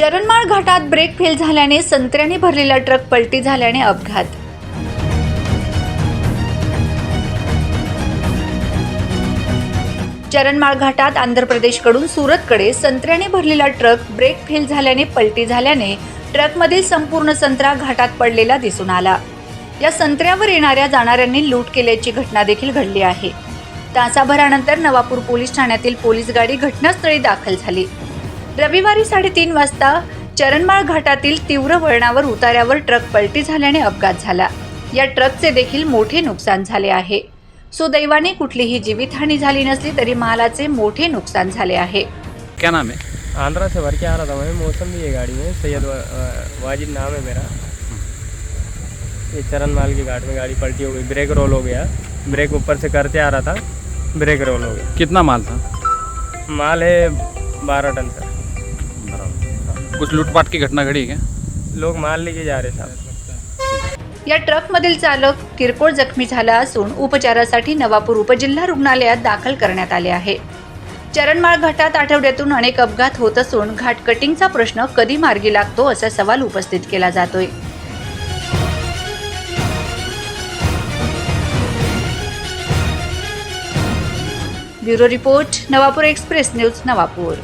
चरणमाळ घाटात brake fail झाल्याने संत्र्याने भरलेला ट्रक पलटी झाल्याने अपघात. चरणमाळ घाटात आंध्र प्रदेशकडून सुरतकडे संत्र्याने भरलेला ट्रक ब्रेक फेल झाल्याने पलटी झाल्याने ट्रकमधील संपूर्ण संत्रा घाटात पडलेला दिसून आला. या संत्र्यावर येणाऱ्या जाणाऱ्यांनी लूट केल्याची घटना देखील घडली आहे. तासाभरानंतर नवापूर पोलीस ठाण्यातील पोलीस गाडी घटनास्थळी दाखल झाली. रविवारी साडेतीन वाजता चरणमाळ घाटातील तीव्र वळणावर उतार्यावर ट्रक पलटी झाल्याने अपघात झाला. या ट्रकचे देखील मोठे नुकसान झाले आहे. सुदैवाने कुठलीही जीवितहानी झाली नसली तरी मालाचे मोठे नुकसान झाले आहे. क्या नाम है? आंध्रा से भर के आ रहा था मैं मौसम भी है गाड़ी में सैयद वा- वाजिद नाम है मेरा। ये चरण माल की घाट में गाड़ी पलटी हो गई ब्रेक रोल हो गया। ब्रेक ऊपर से करते आ रहा था ब्रेक रोल हो गया। कितना माल था? माल है बारह टन सर कुछ लूटपाट की घटना घड़ी है क्या? लोग माल लेके जा रहे साहब। या ट्रकमधील चालक किरकोळ जखमी झाला असून उपचारासाठी नवापूर उपजिल्हा रुग्णालयात दाखल करण्यात आले आहे. चरणमाळ घाटात आठवड्यातून अनेक अपघात होत असून घाट कटिंगचा प्रश्न कधी मार्गी लागतो असा सवाल उपस्थित केला जातोय. Bureau report Navapur express news Navapur.